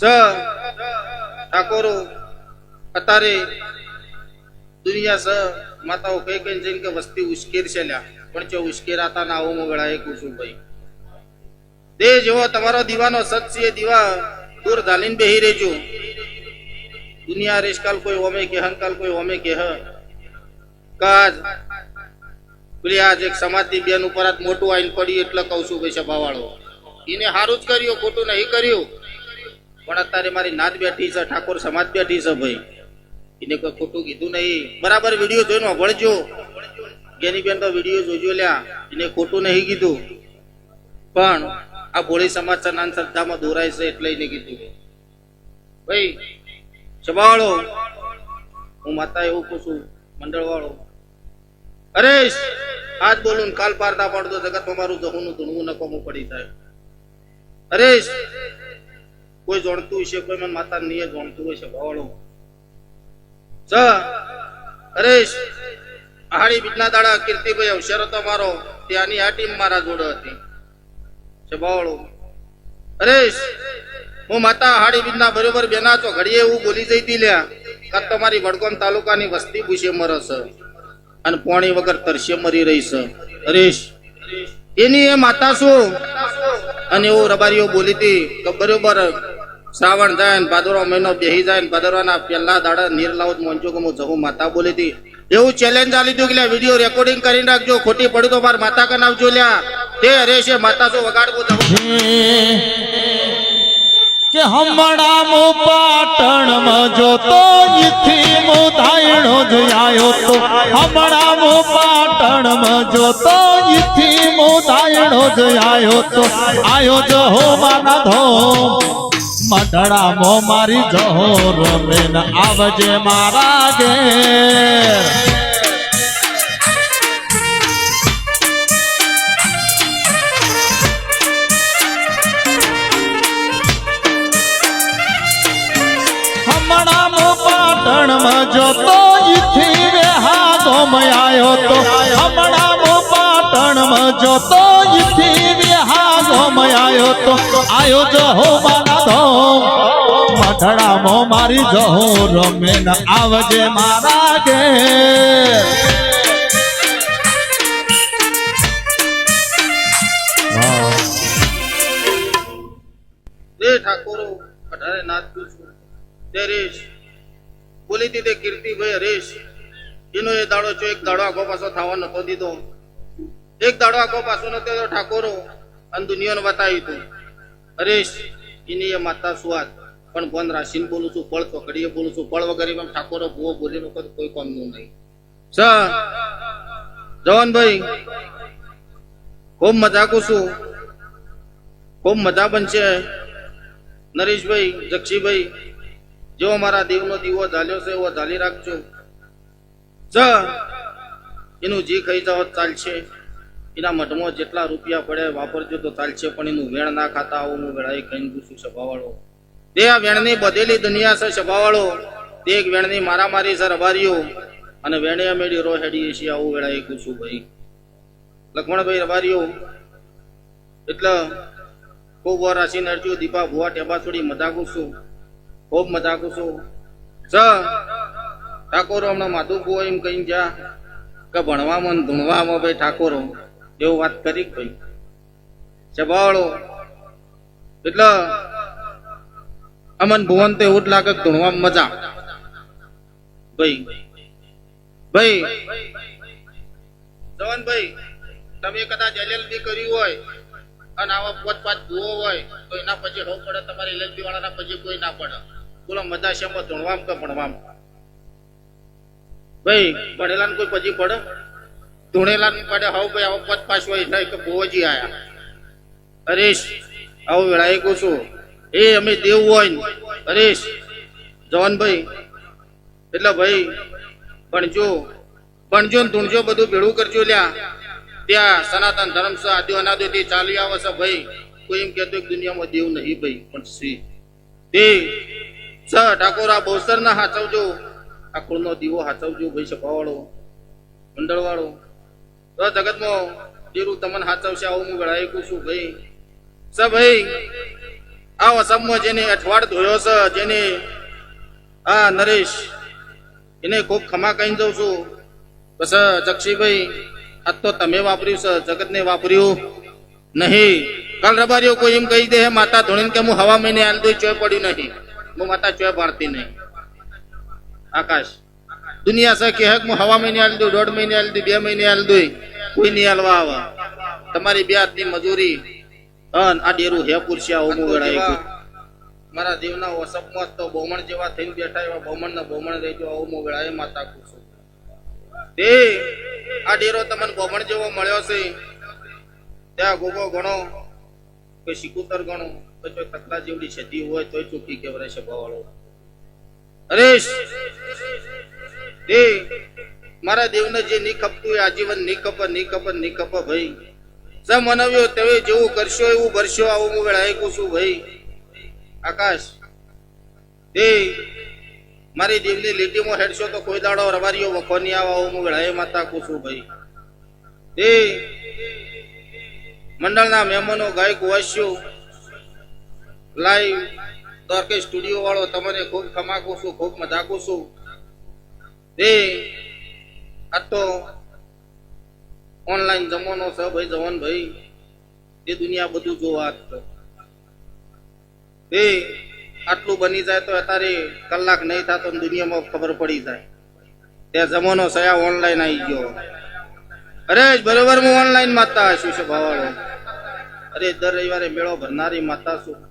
ચ ઠાકોરો અત્યારે દુનિયા સ માતાઓ કઈ કઈ જઈને કે વસ્તી ઉશ્કેર છે લ્યા, પણ જો ઉશ્કેરાતા ના આવો મોગળા એ કુસુમભાઈ તે જેવો તમારો દીવાનો સત છે, દીવા દૂર ધાલીને બેહી રહેજો. દુનિયા રેશકાલ કોઈ ઓમે કે હંકાલ કોઈ ઓમે કે હ. કાજ, પેલી આજ એક સમાજની બેન ઉપર મોટું આઈન પડી એટલે કહું છું ભાઈ સભાવાળો એને સારું જ કર્યું, ખોટું નહીં કર્યું. પણ અત્યારે મારી નાત બેઠી છે ઠાકોર સમાજ બેઠી છે ભાઈ. એને કોઈ ખોટું કીધું નહીં. બરાબર વીડિયો જોઈને વળજો બેન તો વીડિયો જોજો લ્યા. એને ખોટું નહીં કીધું. પણ આ ભોળી સમાજ સનાન શ્રદ્ધામાં દોરાય છે એટલે એને કીધું. ભાઈ ચબાળો હું માતા એવું કહું છું મંડળ વાળો અરે આજ બોલું કાલ પારતા પડતો જગતમાં મારું જહુનું ધૂણવું નકોમું પડી જાય. હરેશ કોઈ જોણતું હશે, કોઈ મને માતા નહીં જોણતું હોય છે ભાવાળો હરેશ આહાડી બીજના દાડા કીર્તિભાઈ અવસર હતો મારો ત્યાંની આ ટીમ મારા જોડે હતી. છે ભાવાળો હરેશ, હું માતા આહાડી બીજના બરોબર બેના છો, ઘડીએ એવું બોલી જઈ હતી લ્યા, કાં તમારી વડગામ તાલુકાની વસ્તી પૂછે મરસ અને પોણી વગર તરસે મરી રહી છે. હરેશ, એની એ માતા શું? અને એવું રબારીઓ બોલી હતી કે બરોબર શ્રાવણ જાય ને ભાદરવા મહિનો બેહી જાય ને ભાદરવાના પહેલા દાડા નીર લાવું મોંચો કે હું જહું માતા બોલી હતી. એવું ચેલેન્જ આ લીધું કે વીડિયો રેકોર્ડિંગ કરી રાખજો ખોટી પડી તો માર માતા કે નાવજો લ્યા. તે હરેશે માતા શું વગાડવું કે હમણાં મો પાટણમાં જોતો ઈથી મો ધાયણો જ આયો તો. હમણાં મો પાટણમાં જોતો ઈથી મો ધાયણો જ આયો તો. આયો જ હો માના ધોમ. મધડા મો મારી જહોર રમે ન આવજે મારા ઘેર. હમણાં મો પાટણમાં જોતો ઈથી વેહા ગોમ આયો તો. હમણાં મો પાટણમાં જોતો ઈથી વેહા ગોમ આયો તો. આયો જો હો મારા ધોમ મઢડા મો મારી જહો રમે આવજે મારા ઘેર ઠાકોરો, અઢારે નાથ તે રેશ. કીર્તિભાઈ હરેશ એનો એ દાડો જો એક દાડો આગો પાછો થવા નતો દીધો. એક દાડો આગો પાછો નતો ઠાકોરો. અને દુનિયાને બતાવ્યું હતું. હરેશ એની એ માતા સુવાત પણ બંધ રાશિન બોલું છું પળ પકડીએ બોલું છું, પળ વગર એમ ઠાકોરો ભૂવો બોલી નો કોઈ કામનું નહીં સર, જવાનભાઈ, ખૂબ મજાકું છું. ખૂબ મજા બનશે. નરેશભાઈ જક્ષીભાઈ જેવો મારા દેવનો દીવો ઝાલ્યો છે, એવો ઝાલી રાખજો. જ એનું જી ખાઈ જાવ ચાલશે. એના મઢમાં જેટલા રૂપિયા પડે વાપરજો તો ચાલશે, પણ એનું વેણ ના ખાતા આવું, હું વેળાએ ખાઈને પૂછું સભાવાળો. તે આ વેણની બધેલી દુનિયા છે સભાવાળો. તે એક વેણની મારામારી છે રબારીઓ. અને વેણે અમેડી રો હેડી છે આવું વેળાએ પૂછું ભાઈ, લખમણભાઈ રબારીઓ, એટલે ખૂબ વાર રાશિ નરજો દીપા, ભુવા, ટેબા થોડી મજાકું છું. ખૂબ મજાકું છું. સ ઠાકોરો, હમણાં માધુ ભુવા એમ કહીને જા. કે ભણવામાં ધૂણવામાં ભાઈ ઠાકોરો, એવું વાત કરી ભાઈ? ચબાવાળો એટલે અમન ભુવન તો એવું જ લાગે કે મજા ભાઈ ભાઈ, જવાનભાઈ, તમે કદાચ એલએલબી કર્યું હોય અને આવા પોત પાંચ ભૂવો હોય, તો એના પછી હવ પડે તમારે એલએલબી વાળાના પછી કોઈ ના પડે. બોલો, મજા છે એમાં ધૂણવામ કે ભણવામ? ભાઈ ભણેલા કોઈ પછી પડે? ધૂણેલા પડે, હોવ ભાઈ, આવો પોત પાંચ હોય, એટલે કે ભૂવોજી આયા. હરીશ, આવું વેળાએ કહું છું. એ અમે દેવ હોય હરેશ, જવાનભાઈ, એટલે ભાઈ, ભણજો ભણજો ને ધૂણજો બધું ભેળું કરજો લ્યા. ત્યાં સનાતન ધર્મ છે, આદિ અનાદિથી ચાલી આવે છે ભાઈ. કોઈ એમ કહેતો દુનિયામાં દેવ નહીં ભાઈ, પણ શ્રી તે સ ઠાકોર આ બહુસર ના હાચવજો. આ કુળનો દીવો હાચવજો ભાઈ, સભાવાળો મંડળ વાળો તો જગતમાં દેરું તમને હાચવશે, આવું હું ગળાઈ કહું છું ભાઈ. સ ભાઈ આ અસમમાં જેને અઠવાડ ધોયો છે, જેને આ નરેશ, એને ખૂબ ખમા કહી દઉં છું. બસ જક્ષીભાઈ આ તો તમે વાપર્યું છે, જગતને વાપર્યું નહીં. કાલ રબારીઓ કોઈ એમ કહી દે માતા ધોણીને કે હું હવા મહિને હાલ દઈ ચોય પડ્યું નહીં. હું માતા ચોય પાડતી નહીં. આકાશ, દુનિયા છે કે હું હવા મહિને હાલ દઉં, દોઢ મહિને હાલ દઉં, બે મહિને હાલ દઉં, કોઈ નહીં હાલવા આવે. તમારી બે હાથની મજૂરી અન આ ડેરું હે પુરસ્યા ઓમો વેળા મારા જીવના વસપમાં તો બહુમણ જેવા થઈને બેઠા એવા બહુમણ ને બહુમણ રહેજો ઓમો વેળા એ માતા કુસુ તે આ ડેરો તમને બહુમણ જેવો મળ્યો છે. ત્યાં ગોગો ગણો કોઈ સિકુતર ગણો તો જો તકલા જેવડી છતી હોય તોય ચૂકી કેવરાય છે ભાવાળો. હરેશ એ મારા દેવને જે ની ખપતું એ આજીવનની ખપની ખપની ખપ ભાઈ. જ મનવ્યો તેવે જેવું કરશો એવું ભરશો. આવું હું વેળાએ છું ભાઈ. આકાશ એ મારી દેવની લીટીમાં હેડશો તો કોઈ દાડો રવારીઓ વખો નહીં આવા. આવું હું વેળાએ માતા કુશું ભાઈ. એ મંડળના મહેમાનો ગાયક વાસ્યો. લાઈવ દ્વારકે સ્ટુડિયો વાળો તમને ખૂબ ખમાકું છું, ખૂબ મજાકું છું. એ આ તો ઓનલાઈન જમાનો છે ભાઈ જવાન ભાઈ એ દુનિયા બધું જોવા એ આટલું બની જાય તો અત્યારે કલાક નહીં થતો દુનિયામાં ખબર પડી જાય. ત્યાં જમાનો સયા ઓનલાઈન આવી ગયો. અરે બરોબર હું ઓનલાઈન માતા છું છે ભાવાળો. અરે દર રવિવારે મેળો ભરનારી માતા છું.